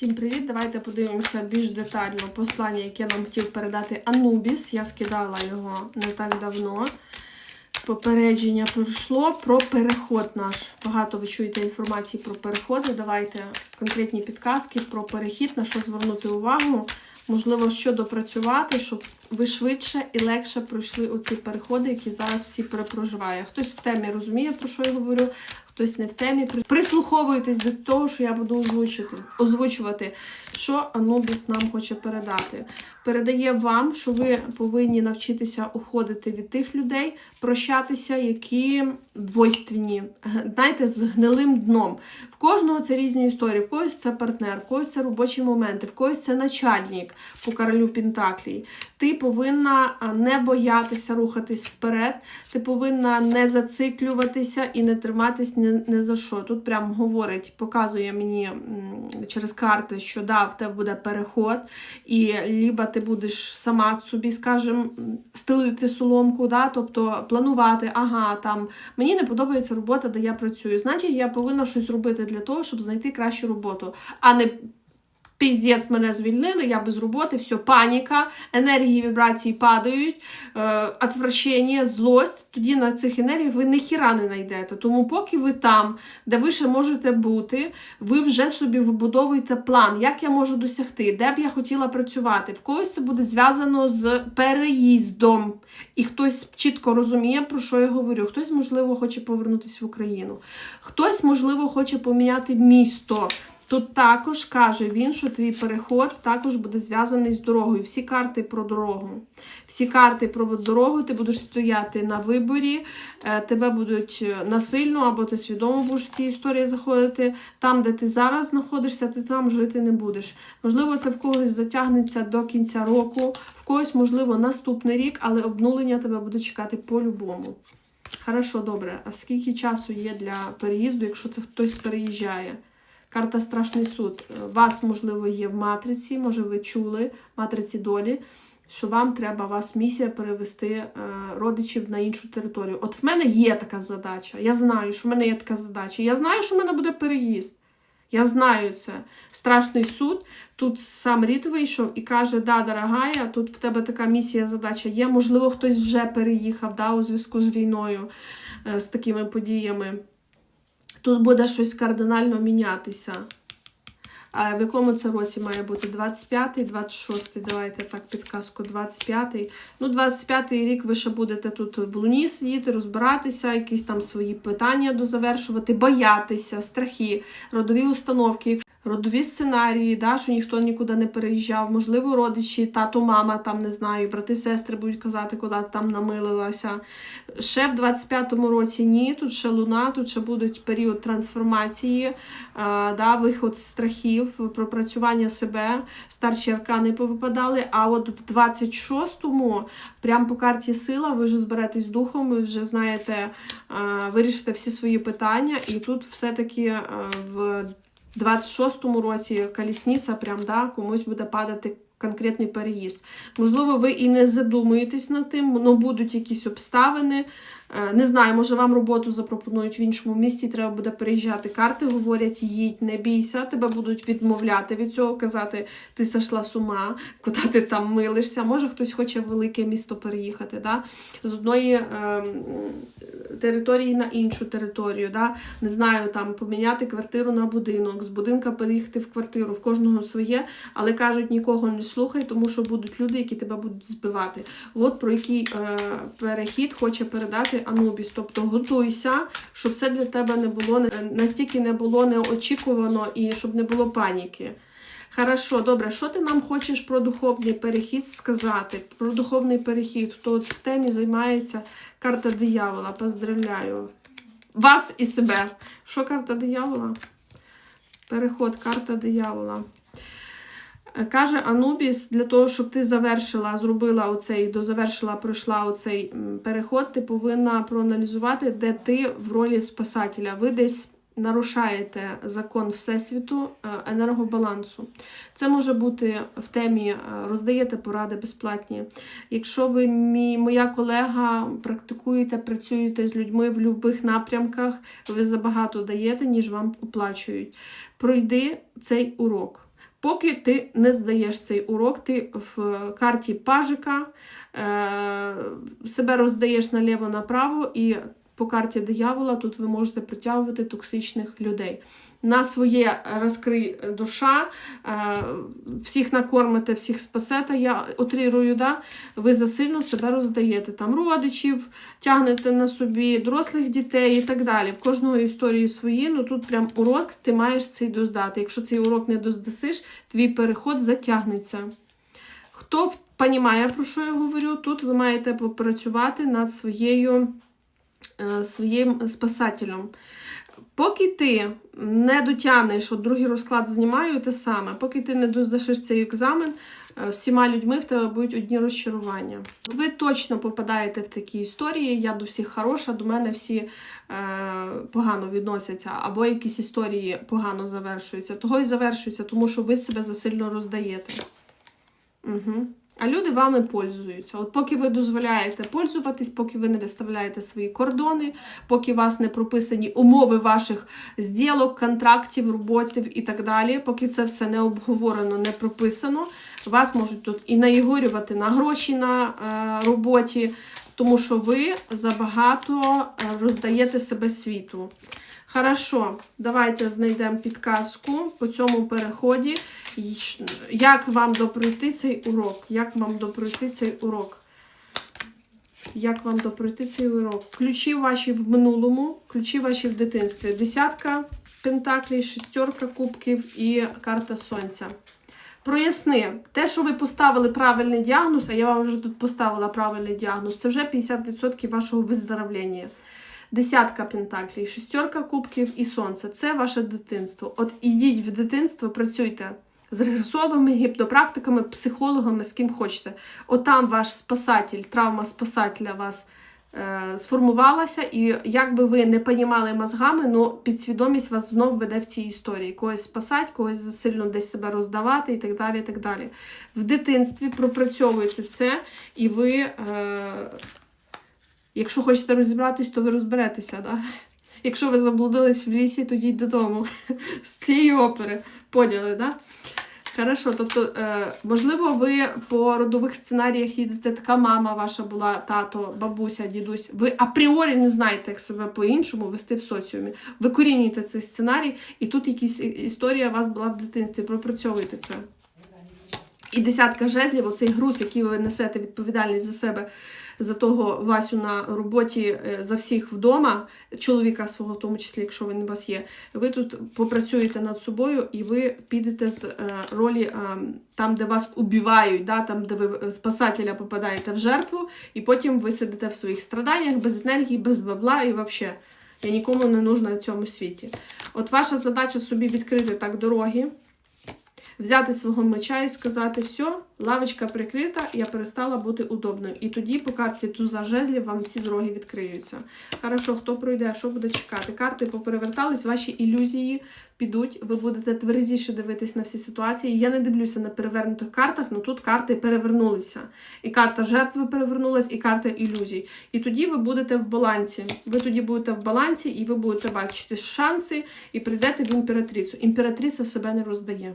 Всім привіт! Давайте подивимося більш детально послання, яке нам хотів передати Анубіс. Я скидала його не так давно. Попередження пройшло про переход наш. Багато ви чуєте інформації про переходи. Давайте конкретні підказки про перехід, на що звернути увагу. Можливо, що допрацювати, щоб ви швидше і легше пройшли оці переходи, які зараз всі перепроживає. Хтось в темі розуміє, про що я говорю, хтось не в темі. Прислуховуйтесь до того, що я буду озвучити, озвучувати, що Анубіс нам хоче передати. Передає вам, що ви повинні навчитися уходити від тих людей, прощатися, які двойственні, знаєте, з гнилим дном. В кожного це різні історії. В когось це партнер, в когось це робочі моменти, в когось це начальник по королю Пентаклій. Ти повинна не боятися рухатись вперед, ти повинна не зациклюватися і не триматись ні, не за що. Тут прям говорить, показує мені через карти, що да, в тебе буде переход, і ліба ти будеш сама собі, скажем, стелити соломку, да, тобто планувати, ага, там мені не подобається робота, де я працюю. Значить, я повинна щось робити для того, щоб знайти кращу роботу, а не Піздець мене звільнили, я без роботи, все, паніка, енергії вібрації падають, е, отвращення, злость. Тоді на цих енергіях ви ніхіра не знайдете. Тому поки ви там, де ви ще можете бути, ви вже собі вибудовуєте план, як я можу досягти, де б я хотіла працювати. В когось це буде зв'язано з переїздом. І хтось чітко розуміє, про що я говорю. Хтось, можливо, хоче повернутися в Україну. Хтось, можливо, хоче поміняти місто. Тут також каже він, що твій переход також буде зв'язаний з дорогою. Всі карти про дорогу. Всі карти про дорогу, ти будеш стояти на виборі, е, тебе будуть е, насильно або ти свідомо будеш в ці історії заходити. Там, де ти зараз знаходишся, ти там жити не будеш. Можливо, це в когось затягнеться до кінця року, в когось, можливо, наступний рік, але обнулення тебе буде чекати по-любому. Хорошо, добре. А скільки часу є для переїзду, якщо це хтось переїжджає? Карта Страшний суд. Е, Вас, можливо, є в матриці, може, ви чули матриці долі, що вам треба вас місія перевести е, родичів на іншу територію. От в мене є така задача. Я знаю, що в мене є така задача. Я знаю, що в мене буде переїзд. Я знаю це. Страшний суд. Тут сам Рід вийшов і каже: Да, дорогая, тут в тебе така місія, задача є. Можливо, хтось вже переїхав да, у зв'язку з війною, е, з такими подіями. Тут буде щось кардинально мінятися. А в якому це році має бути? 25-й, 26-й, давайте так, підказку, 25-й. Ну, 25-й рік ви ще будете тут в луні сидіти, розбиратися, якісь там свої питання дозавершувати, боятися, страхи, родові установки, родові сценарії, да, що ніхто нікуди не переїжджав. Можливо, родичі, тато, мама, там не знаю, брати, сестри будуть казати, куди там намилилася. Ще в 25-му році ні, тут ще луна, тут ще будуть період трансформації, е, да, виход страхів, пропрацювання себе, старші аркани повипадали. А от в 26-му, прямо по карті сила, ви вже зберетесь духом, ви вже знаєте, е, вирішите всі свої питання, і тут все-таки е, в 26-му році колісниця прям да, комусь буде падати конкретний переїзд. Можливо, ви і не задумуєтесь над тим, але будуть якісь обставини. Е, Не знаю, може вам роботу запропонують в іншому місті, треба буде переїжджати. Карти говорять, їдь, не бійся, тебе будуть відмовляти від цього, казати, ти сошла з ума, куди ти там милишся. Може хтось хоче в велике місто переїхати. Да? З одної е, території на іншу територію. Да? Не знаю, там поміняти квартиру на будинок, з будинка переїхати в квартиру, в кожного своє, але кажуть, нікого не слухай, тому що будуть люди, які тебе будуть збивати. От про який е, перехід хоче передати Анубіс. Тобто готуйся, щоб це для тебе не було не- настільки не було неочікувано і щоб не було паніки. Хорошо, добре, що ти нам хочеш про духовний перехід сказати? Про духовний перехід, хто в темі займається карта диявола. Поздравляю. Вас і себе. Що карта диявола? Переход, карта диявола. Е, Каже Анубіс, для того, щоб ти завершила, зробила оцей, дозавершила, пройшла оцей переход, ти повинна проаналізувати, де ти в ролі спасателя. Ви десь нарушаєте закон Всесвіту е, енергобалансу. Це може бути в темі е, роздаєте поради безплатні. Якщо ви, мій, моя колега, практикуєте, працюєте з людьми в будь-яких напрямках, ви забагато даєте, ніж вам оплачують. Пройди цей урок. Поки ти не здаєш цей урок, ти в карті пажика е, себе роздаєш наліво-направо, і по карті диявола тут ви можете притягувати токсичних людей. На своє розкрий душа, е, всіх накормите, всіх спасете, я утрирую, да? ви засильно себе роздаєте. Там родичів тягнете на собі, дорослих дітей і так далі. В кожного історії свої, ну тут прям урок ти маєш цей доздати. Якщо цей урок не доздасиш, твій переход затягнеться. Хто розуміє, про що я говорю, тут ви маєте попрацювати над своєю, своїм спасателем. Поки ти не дотягнеш, от другий розклад знімаю те саме, поки ти не доздашиш цей екзамен, е, всіма людьми в тебе будуть одні розчарування. От ви точно попадаєте в такі історії. Я до всіх хороша, до мене всі е, погано відносяться, або якісь історії погано завершуються. Того і завершуються, тому що ви себе засильно роздаєте. Угу. А люди вами пользуються. От поки ви дозволяєте пользуватись, поки ви не виставляєте свої кордони, поки у вас не прописані умови ваших зділок, контрактів, роботів і так далі, поки це все не обговорено, не прописано, вас можуть тут і наігорювати на гроші на е, роботі, тому що ви забагато е, роздаєте себе світу. Хорошо, давайте знайдемо підказку по цьому переході. Як вам допройти цей урок? Як вам допройти цей урок? Як вам допройти цей урок? Ключі ваші в минулому, ключі ваші в дитинстві. Десятка пентаклів, шестерка кубків і карта сонця. Проясни, те, що ви поставили правильний діагноз, а я вам вже тут поставила правильний діагноз, це вже 50% вашого виздоровлення. Десятка пентаклів, шестерка кубків і сонце. Це ваше дитинство. От ідіть в дитинство, працюйте з регресологами, гіпнопрактиками, психологами, з ким хочете. Отам ваш спасатель, травма спасателя вас е, сформувалася, і як би ви не понімали мозгами, ну підсвідомість вас знову веде в цій історії. Когось спасати, когось засильно десь себе роздавати і так далі. і так далі. В дитинстві пропрацьовуйте це, і ви. Е, Якщо хочете розібратись, то ви розберетеся. Да? Якщо ви заблудились в лісі, то йдіть додому з цієї опери. Поняли, да? Хорошо, тобто, е, можливо, ви по родових сценаріях їдете, така мама ваша була, тато, бабуся, дідусь. Ви апріорі не знаєте, як себе по-іншому вести в соціумі. Викорінюєте цей сценарій, і тут якась історія у вас була в дитинстві. Пропрацьовуйте це. І десятка жезлів, оцей груз, який ви несете відповідальність за себе, за того Васю на роботі, е, за всіх вдома, чоловіка свого, в тому числі, якщо він у вас є, ви тут попрацюєте над собою і ви підете з е, ролі е, там, де вас убивають, да, там, де ви спасателя попадаєте в жертву, і потім ви сидите в своїх страданнях, без енергії, без бабла і взагалі. Я нікому не нужна на цьому світі. От ваша задача собі відкрити так дороги, взяти свого меча і сказати, все, лавочка прикрита, я перестала бути удобною. І тоді по карті туза жезлів вам всі дороги відкриються. Хорошо, хто пройде, що буде чекати? Карти поперевертались, ваші ілюзії підуть, ви будете тверезіше дивитись на всі ситуації. Я не дивлюся на перевернутих картах, але тут карти перевернулися. І карта жертви перевернулась, і карта ілюзій. І тоді ви будете в балансі. Ви тоді будете в балансі, і ви будете бачити шанси, і прийдете в імператрицю. Імператриця себе не роздає.